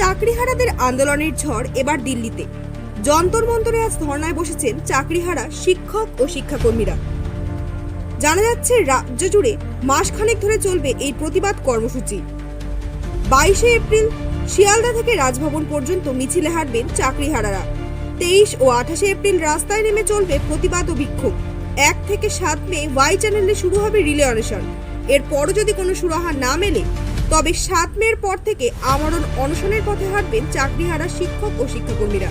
চাকরিহারাদের আন্দোলনের ঝড় এবার দিল্লিতে। যন্তর মন্তরে আজ ধর্নায় বসেছেন চাকরিহারা শিক্ষক ও শিক্ষাকর্মীরা। জানা যাচ্ছে, রাজ্য জুড়ে মাসখানেক ধরে চলবে এই প্রতিবাদ কর্মসূচি। বাইশে এপ্রিল শিয়ালদা থেকে রাজভবন পর্যন্ত মিছিলে হাঁটবেন চাকরিহারারা। তেইশ ও আঠাশে এপ্রিল রাস্তায় নেমে চলবে প্রতিবাদ ও বিক্ষোভ। এক থেকে সাত মে ওয়াই চ্যানেলে শুরু হবে রিলে অনশন। এরপরও যদি কোনো সুরাহা না মেলে তবে সাত মের পর থেকে আমরণ অনশনের পথে হাঁটবেন চাকরিহারা শিক্ষক ও শিক্ষাকর্মীরা।